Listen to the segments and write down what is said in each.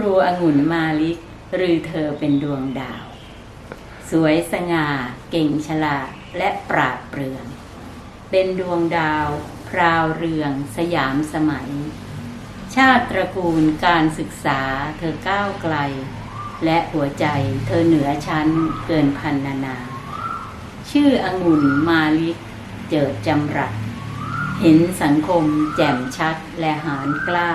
รูองุ่นมาลิกหรือเธอเป็นดวงดาว สวยสง่า เก่งฉลาดและปราดเปรื่อง เป็นดวงดาว พราวเรือง สยามสมัย ชาติตระกูลการศึกษาเธอก้าวไกล และหัวใจเธอเหนือชั้นเกินพันนานา ชื่อองุ่นมาลิก เจิดจำรัดเห็นสังคมแจ่มชัดและหารกล้า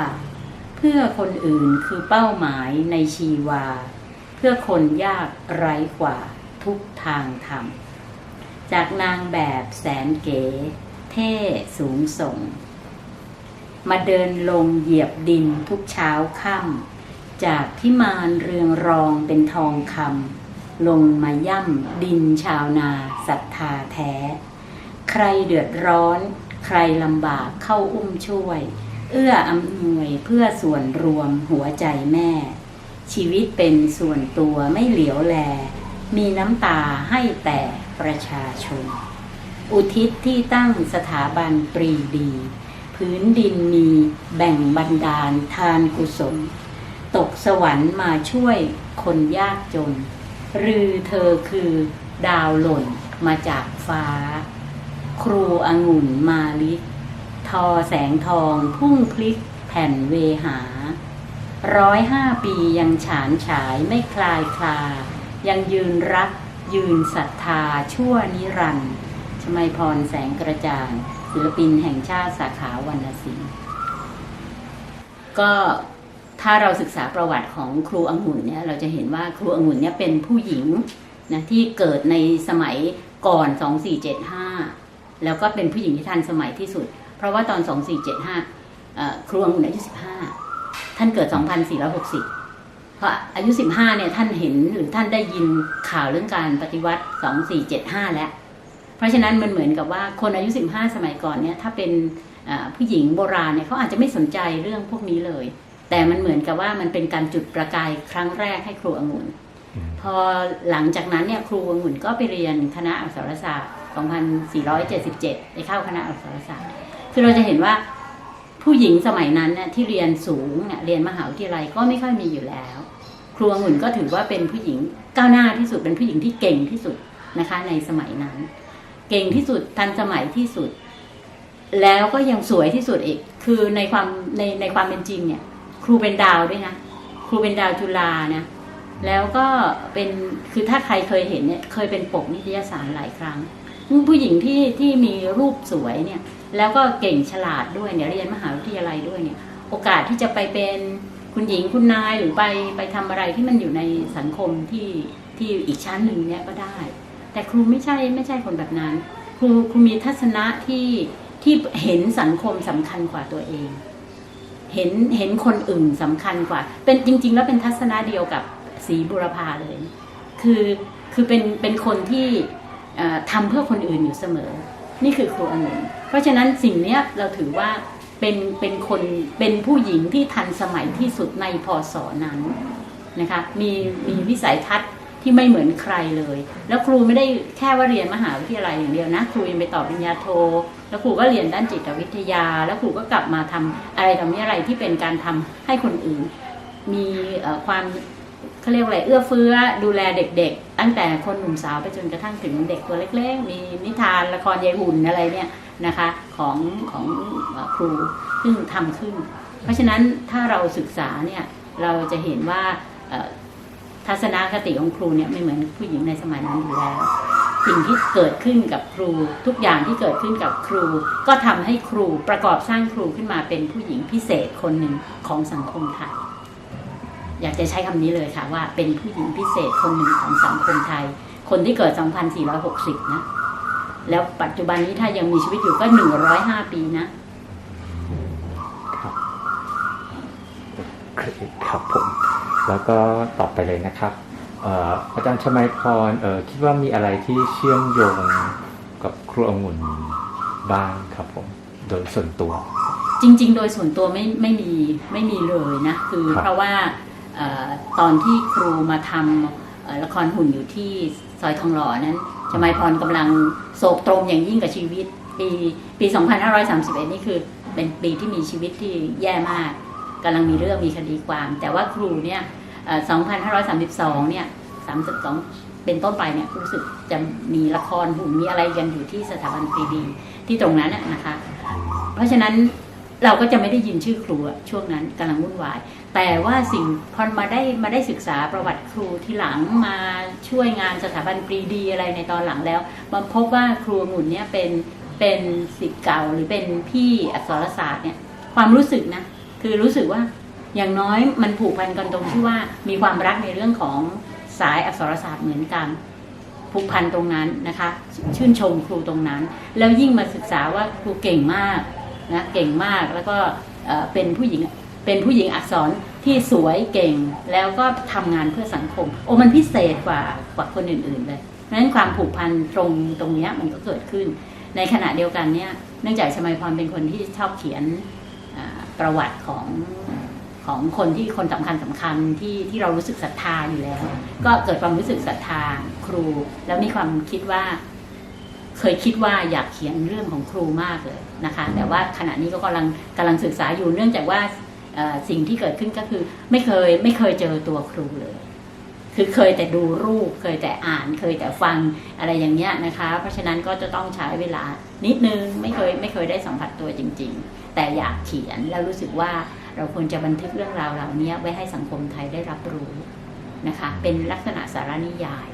พื่อคนอื่นคือเป้าหมายในชีวา เพื่อคนยากไร้กว่าทุกทางธรรม จากนางแบบแสนเก๋ เท่สูงส่ง มาเดินลงเหยียบดินทุกเช้าค่ำจากพิมานเรืองรองเป็นทองคำลงมาย่ำดินชาวนาศรัทธาแท้ ใครเดือดร้อน ใครลำบากเข้าอุ้มช่วย เอื้ออำนวยเพื่อส่วนรวมหัวใจแม่ ชีวิตเป็นส่วนตัวไม่เหลียวแล มีน้ำตาให้แต่ประชาชน อุทิศที่ตั้งสถาบันปรีดี พื้นดินมีแบ่งบันดาลทานกุศล ตกสวรรค์มาช่วยคนยากจนหรือเธอคือดาวหล่นมาจากฟ้า ครูองุ่นมาลิก ทอแสงทองพุ่งพลิกแผ่นเวหา ร้อยห้าปียังฉานฉายไม่คลายคลา ยังยืนรักยืนศรัทธาชั่วนิรันดร์ชมัยพรแสงกระจ่างศิลปินแห่งชาติสาขาวรรณศิลป์ก็ถ้าเราศึกษาประวัติของครูองุ่นเนี่ยเราจะเห็นว่าครูองุ่นเนี่ยเป็นผู้หญิงนะที่เกิดในสมัยก่อน 2475 แล้วก็เป็นผู้หญิงที่ทันสมัยที่สุด ราะว่าตอน 2475เอ่อครูองุ่นอายุ 15 ท่านเกิด 2460 เพราะอายุ 15 เนี่ยท่านเห็นหรือท่านได้ยินข่าวเรื่องการปฏิวัติ 2475 แล้ว เพราะฉะนั้นมันเหมือนกับว่าคนอายุ 15 สมัยก่อนเนี่ยถ้าเป็นเอ่อผู้หญิงโบราณเนี่ยเขาอาจจะไม่สนใจเรื่องพวกนี้เลย แต่มันเหมือนกับว่ามันเป็นการจุดประกายครั้งแรกให้ครูองุ่นพอหลังจากนั้นเนี่ยครูองุ่นก็ไปเรียนคณะอักษรศาสตร์ 2477 ไปเข้าคณะอักษรศาสตร์ คือเราจะเห็นว่าผู้หญิงสมัยนั้นเนี่ยที่เรียนสูงเนี่ยเรียนมหาวิทยาลัยก็ไม่ค่อยมีอยู่แล้ว ครูองุ่นก็ถือว่าเป็นผู้หญิงก้าวหน้าที่สุดเป็นผู้หญิงที่เก่งที่สุดนะคะ ในสมัยนั้น เก่งที่สุดทันสมัยที่สุด แล้วก็ยังสวยที่สุดอีก คือในความในในความเป็นจริงเนี่ย ครูเป็นดาวด้วยนะครูเป็นดาวจุฬานะแล้วก็เป็นคือถ้าใครเคยเห็นเนี่ยเคยเป็นปกนิตยสารหลายครั้งผู้หญิงที่ที่มีรูปสวยเนี่ย แล้วก็เก่งฉลาดด้วยเนี่ยเรียนมหาวิทยาลัยด้วยเนี่ย โอกาสที่จะไปเป็นคุณหญิงคุณนายหรือไปไปทำอะไรที่มันอยู่ในสังคมที่ที่อีกชั้นหนึ่งเนี่ยก็ได้ แต่ครูไม่ใช่ไม่ใช่คนแบบนั้น ครูครูมีทัศนะที่ที่เห็นสังคมสำคัญกว่าตัวเอง เห็นเห็นคนอื่นสำคัญกว่า เป็นจริง ๆ แล้วเป็นทัศนะเดียวกับศรีบุรพาเลย คือคือเป็นเป็นคนที่เอ่อทำเพื่อคนอื่นอยู่เสมอ นี่คือครูองุ่นเพราะฉะนั้นสิ่งนี้เราถือว่าเป็นเป็นคนเป็นผู้หญิงที่ทันสมัยที่สุดในพศนั้นนะคะมีมีวิสัยทัศน์ที่ไม่เหมือนใครเลย แล้วครูไม่ได้แค่ว่าเรียนมหาวิทยาลัยอย่างเดียวนะ ครูยังไปต่อปริญญาโท แล้วครูก็เรียนด้านจิตวิทยา แล้วครูก็กลับมาทำอะไรทำนี้อะไรที่เป็นการทำให้คนอื่น มีความ เขาเรียกว่าอะไรเอื้อเฟื้อดูแลเด็กๆ ตั้งแต่คนหนุ่มสาวไปจนกระทั่งถึงเด็กตัวเล็กๆ มีนิทานละครยายหุ่นอะไรเนี่ยนะคะของของครูซึ่งทำขึ้น เพราะฉะนั้นถ้าเราศึกษาเนี่ยเราจะเห็นว่าทัศนคติของครูเนี่ยไม่เหมือนผู้หญิงในสมัยนั้นอยู่แล้วสิ่งที่เกิดขึ้นกับครู ทุกอย่างที่เกิดขึ้นกับครู ก็ทำให้ครูประกอบสร้างครูขึ้นมาเป็นผู้หญิงพิเศษคนหนึ่งของสังคมไทย อยากจะใช้คำนี้เลยค่ะว่าเป็นผู้หญิงพิเศษคนหนึ่งของสังคมไทย คนที่เกิด 2460 นะ แล้วปัจจุบันนี้ถ้ายังมีชีวิตอยู่ก็ 105 ปีนะ ครับโอเคครับผม แล้วก็ต่อไปเลยนะครับเอ่ออาจารย์ชมัยพรเอ่อคิดว่ามีอะไรที่เชื่อมโยงกับครูองุ่นบ้างครับผม โดยส่วนตัว จริง ๆ โดยส่วนตัวไม่ไม่มีไม่มีเลยนะ คือครับเพราะว่าเอ่อ ตอนที่ครูมาทำละครหุ่นอยู่ที่ซอยทองหล่อนั้นชมัยพรกำลังโศกตรมอย่างยิ่งกับชีวิต ปีปี 2531 นี่คือเป็นปีที่มีชีวิตที่แย่มากกำลังมีเรื่องมีคดีความ แต่ว่าครูเนี่ย2532 เนี่ย 32 เป็นต้นไปเนี่ยรู้สึกจะมีละครหุ่นมีอะไรกันอยู่ที่สถาบันปรีดีที่ตรงนั้นน่ะนะคะ เพราะฉะนั้น เราก็จะไม่ได้ยินชื่อครูอะช่วงนั้นกำลังวุ่นวาย แต่ว่าสิ่งพอมาได้มาได้ศึกษาประวัติครูที่หลังมาช่วยงานสถาบันปรีดีอะไรในตอนหลังแล้วมาพบว่าครูองุ่นเนี่ยเป็นเป็นศิษย์เก่าหรือเป็นพี่อักษรศาสตร์เนี่ยความรู้สึกนะคือรู้สึกว่าอย่างน้อยมันผูกพันกันตรงที่ว่ามีความรักในเรื่องของสายอักษรศาสตร์เหมือนกันผูกพันตรงนั้นนะคะ ชื่นชมครูตรงนั้น แล้วยิ่งมาศึกษาว่าครูเก่งมาก นะเก่งมากแล้วก็เป็นผู้หญิงเป็นผู้หญิงอักษรที่สวยเก่งแล้วก็ทำงานเพื่อสังคม โอ้มันพิเศษกว่ากว่าคนอื่นๆเลยเพราะฉะนั้นความผูกพันตรงตรงเนี้ยมันก็เกิดขึ้น ในขณะเดียวกันเนี่ยเนื่องจากสมัยพรเป็นคนที่ชอบเขียนประวัติของของคนที่คนสำคัญสำคัญที่ที่เรารู้สึกศรัทธาอยู่แล้ว ก็เกิดความรู้สึกศรัทธาครู แล้วมีความคิดว่า เคยคิดว่าอยากเขียนเรื่องของครูมากเลยนะคะ แต่ว่าขณะนี้ก็กำลังกำลังศึกษาอยู่เนื่องจากว่าสิ่งที่เกิดขึ้นก็คือไม่เคยไม่เคยเจอตัวครูเลย คือเคยแต่ดูรูป เคยแต่อ่าน เคยแต่ฟังอะไรอย่างเงี้ยนะคะ เพราะฉะนั้นก็จะต้องใช้เวลานิดนึงไม่เคยไม่เคยได้สัมผัสตัวจริง ๆ แต่อยากเขียนแล้วรู้สึกว่าเราควรจะบันทึกเรื่องราวเหล่านี้ไว้ให้สังคมไทยได้รับรู้นะคะ เป็นลักษณะสารนิยาย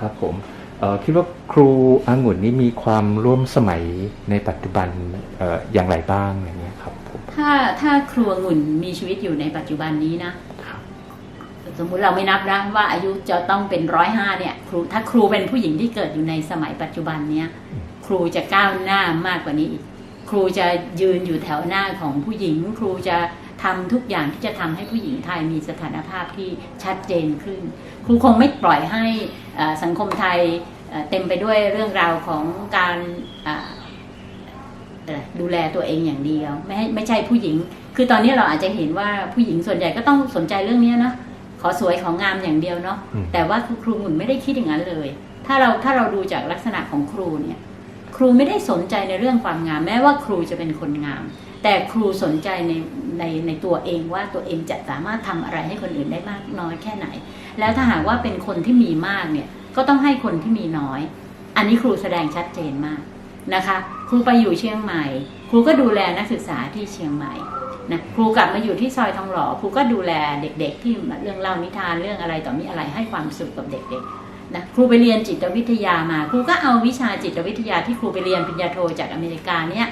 ครับผมเอ่อคิดว่าครูองุ่นนี่มีความร่วมสมัยในปัจจุบันเอ่ออย่างไรบ้างอย่างเงี้ยครับผมถ้าถ้าครูองุ่นมีชีวิตอยู่ในปัจจุบันนี้นะครับสมมุติเราไม่นับนะว่าอายุจะต้องเป็นร้อยห้าเนี่ย ครูถ้าครูเป็นผู้หญิงที่เกิดอยู่ในสมัยปัจจุบันเนี้ยครูจะก้าวหน้ามากกว่านี้อีกครูจะยืนอยู่แถวหน้าของผู้หญิง ครูจะ ทำทุกอย่างที่จะทำให้ผู้หญิงไทยมีสถานภาพที่ชัดเจนขึ้น ครูคงไม่ปล่อยให้เอ่อสังคมไทยเอ่อเต็มไปด้วยเรื่องราวของการอ่าอะไรดูแลตัวเองอย่างเดียว ไม่ให้ไม่ใช่ผู้หญิง คือตอนนี้เราอาจจะเห็นว่าผู้หญิงส่วนใหญ่ก็ต้องสนใจเรื่องนี้นะขอสวยของงามอย่างเดียวเนาะอืมแต่ว่าครูหมุนไม่ได้คิดอย่างนั้นเลย ถ้าเราถ้าเราดูจากลักษณะของครูเนี่ย ครูไม่ได้สนใจในเรื่องความงาม แม้ว่าครูจะเป็นคนงาม แต่ครูสนใจในในในตัวเองว่าตัวเองจะสามารถทำอะไรให้คนอื่นได้มากน้อยแค่ไหน แล้วถ้าหากว่าเป็นคนที่มีมากเนี่ยก็ต้องให้คนที่มีน้อย อันนี้ครูแสดงชัดเจนมากนะคะ ครูไปอยู่เชียงใหม่ ครูก็ดูแลนักศึกษาที่เชียงใหม่นะครูกลับมาอยู่ที่ซอยทองหล่อครูก็ดูแลเด็ก ๆ ที่เรื่องเล่านิทานเรื่องอะไรต่อมีอะไรให้ความสุขกับเด็กๆนะครูไปเรียนจิตวิทยามา ครูก็เอาวิชาจิตวิทยาที่ครูไปเรียนปริญญาโทจากอเมริกาเนี่ย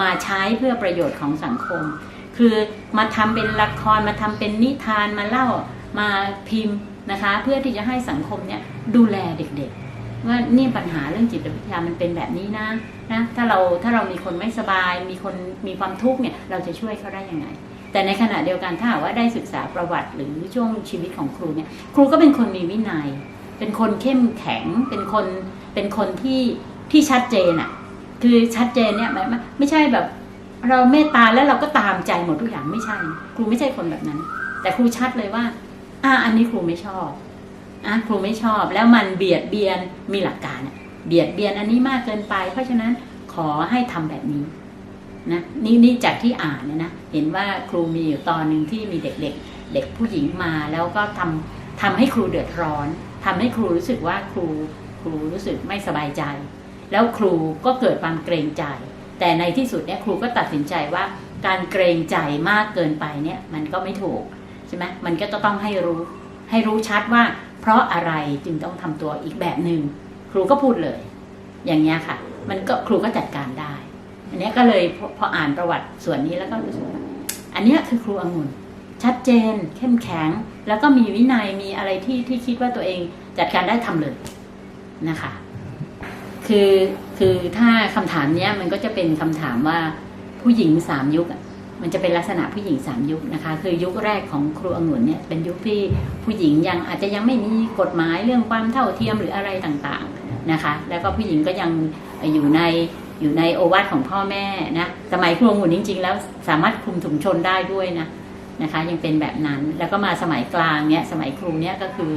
มาใช้เพื่อประโยชน์ของสังคม คือมาทำเป็นละครมาทำเป็นนิทานมาเล่ามาพิมพ์นะคะ เพื่อที่จะให้สังคมเนี่ยดูแลเด็กๆ ว่านี่ปัญหาเรื่องจิตวิทยามันเป็นแบบนี้นะนะถ้าเราถ้าเรามีคนไม่สบาย มีคนมีความทุกข์เนี่ยเราจะช่วยเขาได้ยังไง แต่ในขณะเดียวกันถ้าหากว่าได้ศึกษาประวัติหรือช่วงชีวิตของครูเนี่ยครูก็เป็นคนมีวินัย เป็นคนเข้มแข็งเป็นคนเป็นคนที่ที่ชัดเจนอะ่ะ คือชัดเจนเนี่ยหมายว่าไม่ใช่แบบ เราเมตตาแล้วเราก็ตามใจหมดทุกอย่างไม่ใช่ ครูไม่ใช่คนแบบนั้น แต่ครูชัดเลยว่า อ่าอันนี้ครูไม่ชอบอะครูไม่ชอบ แล้วมันเบียดเบียนมีหลักการเบียดเบียนอันนี้มากเกินไป เพราะฉะนั้นขอให้ทำแบบนี้นะนี่นี่จากที่อ่านเนี่ยนะเห็นว่าครูมีอยู่ตอนหนึ่งที่มีเด็กเด็กเด็กผู้หญิงมาแล้วก็ทำทำให้ครูเดือดร้อนทำให้ครูรู้สึกว่าครูครูรู้สึกไม่สบายใจ แล้วครูก็เกิดความเกรงใจ แต่ในที่สุดเนี่ยครูก็ตัดสินใจว่าการเกรงใจมากเกินไปเนี่ยมันก็ไม่ถูกใช่ไหมมันก็จะต้องให้รู้ให้รู้ชัดว่า เพราะอะไรจึงต้องทำตัวอีกแบบหนึ่งครูก็พูดเลย อย่างเงี้ยค่ะ มันก็ครูก็จัดการได้ อันนี้ก็เลยพอพออ่านประวัติส่วนนี้แล้วก็รู้สึกว่าอันนี้คือครูองุ่นชัดเจน เข้มแข็ง แล้วก็มีวินัยมีอะไรที่ที่คิดว่าตัวเองจัดการได้ทำเลยนะคะ คือคือถ้าคำถามเนี้ยมันก็จะเป็นคำถามว่าผู้หญิงสามยุคอะมันจะเป็นลักษณะผู้หญิงสามยุคนะคะ คือยุคแรกของครูองุ่นเนี่ยเป็นยุคที่ผู้หญิงยังอาจจะยังไม่มีกฎหมายเรื่องความเท่าเทียมหรืออะไรต่างๆนะคะ แล้วก็ผู้หญิงก็ยังอยู่ในอยู่ในโอวาทของพ่อแม่นะสมัยครูองุ่นจริง ๆ แล้วสามารถคุมถุงชนได้ด้วยนะนะคะ ยังเป็นแบบนั้นแล้วก็มาสมัยกลางเนี่ยสมัยครูเนี่ยก็คือ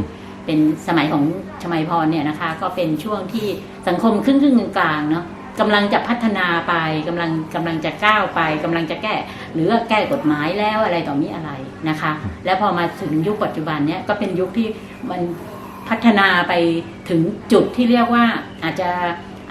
เป็นสมัยของชมัยพรเนี่ยนะคะ ก็เป็นช่วงที่สังคมครึ่งครึ่งกลางเนาะกำลังจะพัฒนาไปกำลังกำลังจะก้าวไปกำลังจะแก้ หรือแก้กฎหมายแล้วอะไรต่อมีอะไรนะคะ แล้วพอมาถึงยุคปัจจุบันเนี่ยก็เป็นยุคที่มันพัฒนาไปถึงจุดที่เรียกว่าอาจจะ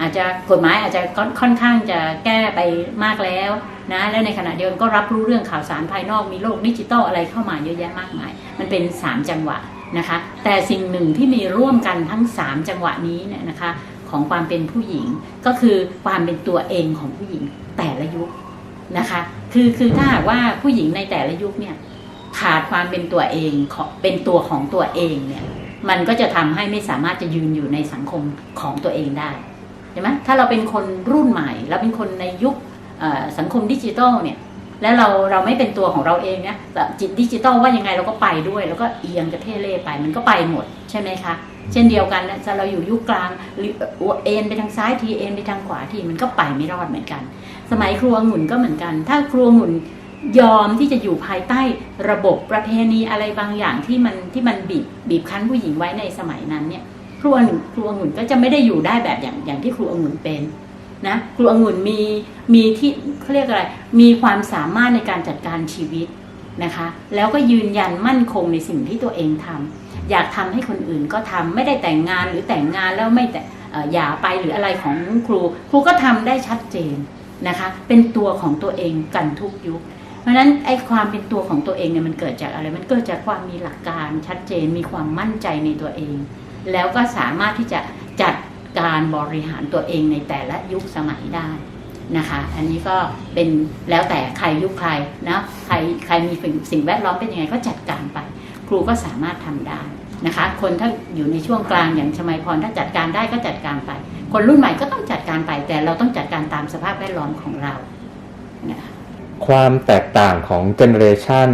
อาจจะกฎหมายอาจจะค่อนค่อนข้างจะแก้ไปมากแล้วนะและในขณะเดียวกันก็รับรู้เรื่องข่าวสารภายนอกมีโลกดิจิตอลอะไรเข้ามาเยอะแยะมากมาย มันเป็น 3 จังหวะ นะคะ แต่สิ่งหนึ่งที่มีร่วมกันทั้ง 3 จังหวะนี้เนี่ยนะคะของความเป็นผู้หญิงก็คือความเป็นตัวเองของผู้หญิงแต่ละยุคนะคะคือคือถ้าหากว่าผู้หญิงในแต่ละยุคเนี่ยขาดความเป็นตัวเองเป็นตัวของตัวเองเนี่ยมันก็จะทำให้ไม่สามารถจะยืนอยู่ในสังคมของตัวเองได้ใช่ไหมถ้าเราเป็นคนรุ่นใหม่เราเป็นคนในยุคสังคมดิจิทัลเนี่ย แล้วเราเราไม่เป็นตัวของเราเองเนี่ยแบบจิตดิจิตอลว่ายังไงเราก็ไปด้วย แล้วก็เอียงกระเทเล่ไปมันก็ไปหมดใช่ไหมคะ เช่นเดียวกันนะเราอยู่ยุคกลางเอ็นไปทางซ้ายทีเอ็นไปทางขวาทีมันก็ไปไม่รอดเหมือนกัน สมัยครัวองุ่นก็เหมือนกัน ถ้าครัวองุ่นยอมที่จะอยู่ภายใต้ระบบประเพณีอะไรบางอย่างที่มันที่มันบีบบีบคั้นผู้หญิงไว้ในสมัยนั้นเนี่ยครัวองุ่นครัวองุ่นก็จะไม่ได้อยู่ได้แบบอย่างอย่างที่ครัวองุ่นเป็น นะครัวองุ่นมีมีที่เขาเรียกอะไร มีความสามารถในการจัดการชีวิตนะคะ แล้วก็ยืนยันมั่นคงในสิ่งที่ตัวเองทำอยากทำให้คนอื่นก็ทำไม่ได้แต่งงานหรือแต่งงานแล้วไม่แต่เอ่อหย่าไปหรืออะไรของครู ครูก็ทำได้ชัดเจนนะคะ เป็นตัวของตัวเองกันทุกยุคเพราะนั้นไอ้ความเป็นตัวของตัวเองเนี่ยมันเกิดจากอะไร มันเกิดจากความมีหลักการชัดเจน มีความมั่นใจในตัวเอง แล้วก็สามารถที่จะจัด การบริหารตัวเองในแต่ละยุคสมัยได้นะคะ อันนี้ก็เป็นแล้วแต่ใครยุคใครนะใครใครมีสิ่งแวดล้อมเป็นยังไงก็จัดการไป ครูก็สามารถทำได้นะคะ คนถ้าอยู่ในช่วงกลางอย่างชมัยพรถ้าจัดการได้ก็จัดการไป คนรุ่นใหม่ก็ต้องจัดการไป แต่เราต้องจัดการตามสภาพแวดล้อมของเรานะคะความแตกต่างของเจเนอเรชัน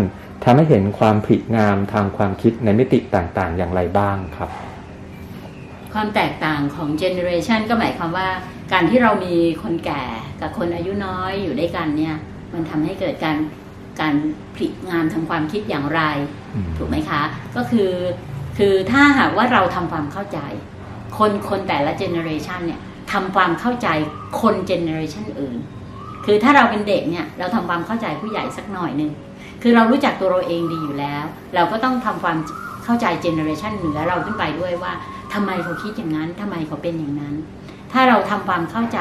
ทำให้เห็นความผลิงามทางความคิดในมิติต่างๆ อย่างไรบ้างครับ ความแตกต่างของเจเนอเรชันก็หมายความว่า การที่เรามีคนแก่กับคนอายุน้อยอยู่ด้วยกันเนี่ยมันทำให้เกิดการการผลิงานทางความคิดอย่างไรอืมถูกไหมคะ ก็คือ คือถ้าหากว่าเราทำความเข้าใจ คนคนแต่ละเจเนอเรชันเนี่ยทำความเข้าใจคนเจเนอเรชันอื่น คือถ้าเราเป็นเด็กเนี่ยเราทำความเข้าใจผู้ใหญ่สักหน่อยหนึ่งคือเรารู้จักตัวเราเองดีอยู่แล้ว เราก็ต้องทำความเข้าใจเจเนอเรชันเหนือเราขึ้นไปด้วยว่า ทำไมเขาคิดอย่างนั้นทำไมเขาเป็นอย่างนั้น ถ้าเราทำความเข้าใจ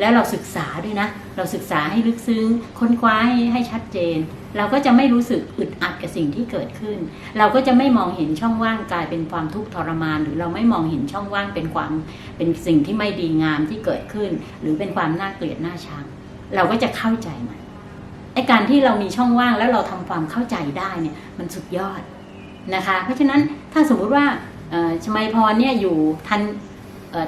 แล้วเราศึกษาด้วยนะ เราศึกษาให้ลึกซึ้ง ค้นคว้าให้ให้ชัดเจน เราก็จะไม่รู้สึกอึดอัดกับสิ่งที่เกิดขึ้น เราก็จะไม่มองเห็นช่องว่างกลายเป็นความทุกข์ทรมาน หรือเราไม่มองเห็นช่องว่างเป็นความเป็นสิ่งที่ไม่ดีงามที่เกิดขึ้น หรือเป็นความน่าเกลียดน่าชัง เราก็จะเข้าใจมันไอการที่เรามีช่องว่างแล้วเราทำความเข้าใจได้เนี่ยมันสุดยอดนะคะ เพราะฉะนั้นถ้าสมมุติว่า ชมัยพรเนี่ยอยู่ทัน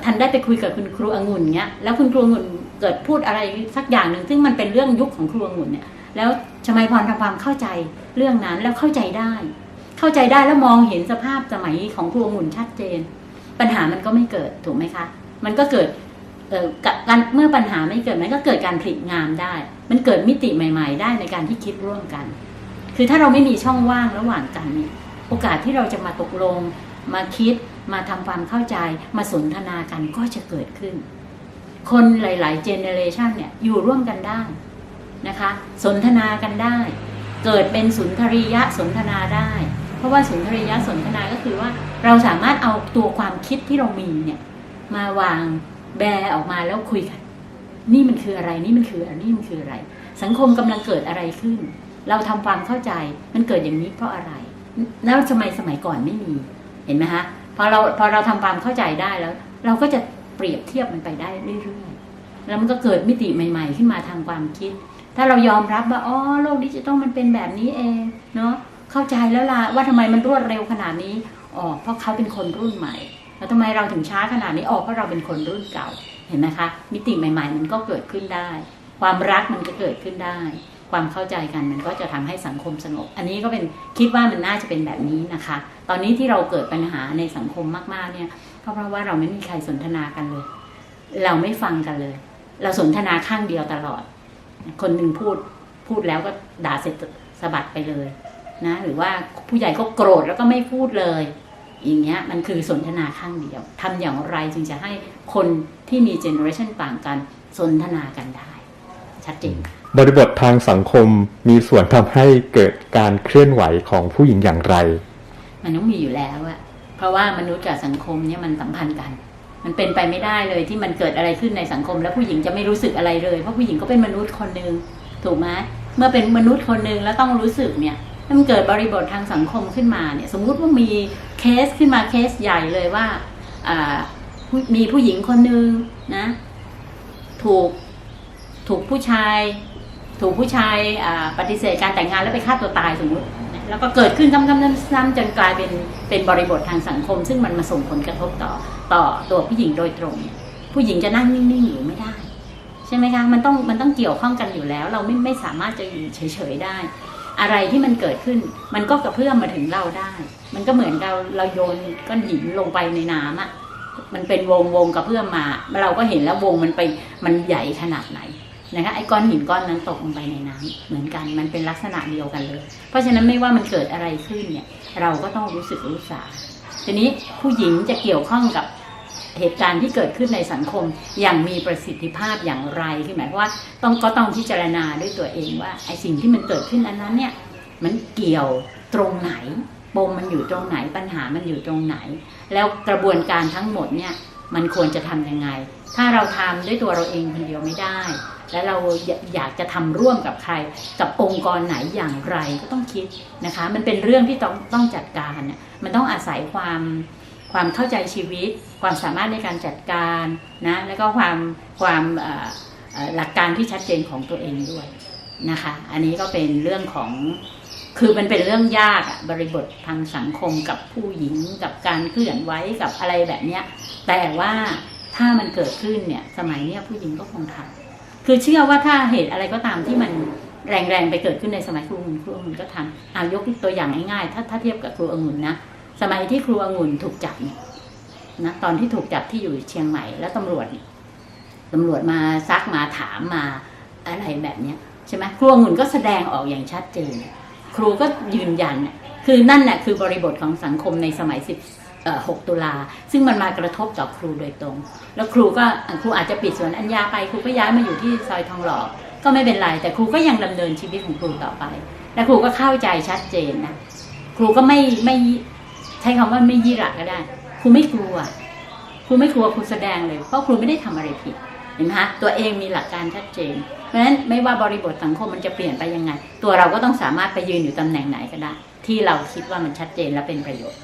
ทันได้ไปคุยกับคุณครูองุ่นเนี้ยแล้วคุณครูองุ่นเกิดพูดอะไรสักอย่างหนึ่งซึ่งมันเป็นเรื่องยุคของครูองุ่นเนี่ยแล้วชมัยพรทำความเข้าใจเรื่องนั้นแล้วเข้าใจได้ เข้าใจได้แล้วมองเห็นสภาพสมัยของครูองุ่นชัดเจน ปัญหามันก็ไม่เกิดถูกไหมคะ มันก็เกิดเอ่อการเมื่อปัญหาไม่เกิดมันก็เกิดการผลิงามได้ มันเกิดมิติใหม่ ๆ ได้ในการที่คิดร่วมกัน คือถ้าเราไม่มีช่องว่างระหว่างกันเนี่ยโอกาสที่เราจะมาตกลง มาคิดมาทำความเข้าใจมาสนทนากันก็จะเกิดขึ้น คนหลายๆเจเนเรชันเนี่ยอยู่ร่วมกันได้นะคะ สนทนากันได้ เกิดเป็นสุนทรียะสนทนาได้ เพราะว่าสุนทรียะสนทนาก็คือว่าเราสามารถเอาตัวความคิดที่เรามีเนี่ยมาวางแบออกมาแล้วคุยกัน นี่มันคืออะไรนี่มันคืออะไรนี่มันคืออะไร สังคมกำลังเกิดอะไรขึ้น เราทำความเข้าใจมันเกิดอย่างนี้เพราะอะไร แล้วทำไมสมัยก่อนไม่มี เห็นไหมฮะพอเราพอเราทำความเข้าใจได้แล้ว เราก็จะเปรียบเทียบมันไปได้เรื่อยๆแล้วมันก็เกิดมิติใหม่ ๆ ขึ้นมาทางความคิด ถ้าเรายอมรับว่าอ๋อโลกดิจิตอลมันเป็นแบบนี้เองเนาะเข้าใจแล้วล่ะว่าทำไมมันรวดเร็วขนาดนี้อ๋อเพราะเขาเป็นคนรุ่นใหม่ แล้วทำไมเราถึงช้าขนาดนี้อ๋อเพราะเราเป็นคนรุ่นเก่าเห็นไหมคะ มิติใหม่ ๆ มันก็เกิดขึ้นได้ ความรักมันก็เกิดขึ้นได้ ความเข้าใจกันมันก็จะทำให้สังคมสงบ อันนี้ก็เป็นคิดว่ามันน่าจะเป็นแบบนี้นะคะ ตอนนี้ที่เราเกิดปัญหาในสังคมมากๆเนี่ยก็เพราะว่าเราไม่มีใครสนทนากันเลย เราไม่ฟังกันเลย เราสนทนาข้างเดียวตลอด คนหนึ่งพูดพูดแล้วก็ด่าเสร็จสะบัดไปเลยนะหรือว่าผู้ใหญ่ก็โกรธแล้วก็ไม่พูดเลย อย่างเงี้ยมันคือสนทนาข้างเดียวทำอย่างไรจึงจะให้คนที่มีเจเนอเรชันต่างกันสนทนากันได้ ชัดเจน บริบททางสังคมมีส่วนทำให้เกิดการเคลื่อนไหวของผู้หญิงอย่างไร มันต้องมีอยู่แล้วอะเพราะว่ามนุษย์กับสังคมเนี่ยมันสัมพันธ์กัน มันเป็นไปไม่ได้เลยที่มันเกิดอะไรขึ้นในสังคม แล้วผู้หญิงจะไม่รู้สึกอะไรเลยเพราะผู้หญิงก็เป็นมนุษย์คนหนึ่งถูกไหมเมื่อเป็นมนุษย์คนหนึ่งแล้วต้องรู้สึกเนี่ยถ้ามันเกิดบริบททางสังคมขึ้นมาเนี่ย สมมุติว่ามีเคสขึ้นมาเคสใหญ่เลยว่าอ่ามีผู้หญิงคนหนึ่งนะ ถูกถูกผู้ชาย ถูกผู้ชายปฏิเสธการแต่งงานแล้วไปฆ่าตัวตายสมมุติแล้วก็เกิดขึ้นซ้ำๆๆๆจนกลายเป็นเป็นบริบททางสังคม ซึ่งมันมาส่งผลกระทบต่อต่อตัวผู้หญิงโดยตรง ผู้หญิงจะนั่งนิ่งๆอยู่ไม่ได้ ใช่ไหมคะมันต้องมันต้องเกี่ยวข้องกันอยู่แล้ว เราไม่ไม่สามารถจะอยู่เฉยๆได้ อะไรที่มันเกิดขึ้น มันก็กระเพื่อมมาถึงเราได้ มันก็เหมือนเราเราโยนก้อนหินลงไปในน้ำอะมันเป็นวงวงกระเพื่อมมา เราก็เห็นแล้ววงมันไปมันใหญ่ขนาดไหน นะคะไอ้ก้อนหินก้อนนั้นตกลงไปในน้ำเหมือนกันมันเป็นลักษณะเดียวกันเลย เพราะฉะนั้นไม่ว่ามันเกิดอะไรขึ้นเนี่ยเราก็ต้องรู้สึกรู้สาทีนี้ผู้หญิงจะเกี่ยวข้องกับเหตุการณ์ที่เกิดขึ้นในสังคมอย่างมีประสิทธิภาพอย่างไรคือหมายวามว่าต้องก็ต้องพิจารณาด้วยตัวเองว่าไอ้สิ่งที่มันเกิดขึ้นอันนั้นเนี่ยมันเกี่ยวตรงไหนปมมันอยู่ตรงไหนปัญหามันอยู่ตรงไหน แล้วกระบวนการทั้งหมดเนี่ยมันควรจะทำยังไง ถ้าเราทำด้วยตัวเราเองคนเดียวไม่ได้ และเราอยากจะทำร่วมกับใคร กับองค์กรไหนอย่างไรก็ต้องคิดนะคะ มันเป็นเรื่องที่ต้องต้องจัดการเนี่ยมันต้องอาศัยความความเข้าใจชีวิต ความสามารถในการจัดการนะแล้วก็ความความหลักการที่ชัดเจนของตัวเองด้วยนะคะ อันนี้ก็เป็นเรื่องของคือมันเป็นเรื่องยากบริบททางสังคมกับผู้หญิงกับการเคลื่อนไหวกับอะไรแบบเนี้ยแต่ว่าถ้ามันเกิดขึ้นเนี่ยสมัยเนี้ยผู้หญิงก็คงทำ คือเชื่อว่าถ้าเหตุอะไรก็ตามที่มันแรงๆไปเกิดขึ้นในสมัยครูองุ่นครูองุ่นก็ทำเอายกตัวอย่างง่ายๆถ้าถ้าเทียบกับครูองุ่นนะสมัยที่ครูองุ่นถูกจับเนี่ยนะตอนที่ถูกจับที่อยู่เชียงใหม่แล้วตำรวจตำรวจมาซักมาถามมาอะไรแบบเนี้ยใช่ไหมครูองุ่นก็แสดงออกอย่างชัดเจน ครูก็ยืนยัน คือนั่นแหละคือบริบทของสังคมในสมัย 6 ตุลา ซึ่งมันมากระทบต่อครูโดยตรง แล้วครูก็ครูอาจจะปิดสวนอัญญาไป ครูก็ย้ายมาอยู่ที่ซอยทองหล่อ ก็ไม่เป็นไร แต่ครูก็ยังดำเนินชีวิตของครูต่อไป และครูก็เข้าใจชัดเจนนะ ครูก็ไม่ไม่ใช้คำว่าไม่ยี่ระก็ได้ ครูไม่กลัว ครูไม่กลัวครูแสดงเลย เพราะครูไม่ได้ทำอะไรผิด เห็นไหมคะตัวเองมีหลักการชัดเจน เพราะฉะนั้นไม่ว่าบริบทสังคมมันจะเปลี่ยนไปยังไง ตัวเราก็ต้องสามารถไปยืนอยู่ตำแหน่งไหนก็ได้ ที่เราคิดว่ามันชัดเจนและเป็นประโยชน์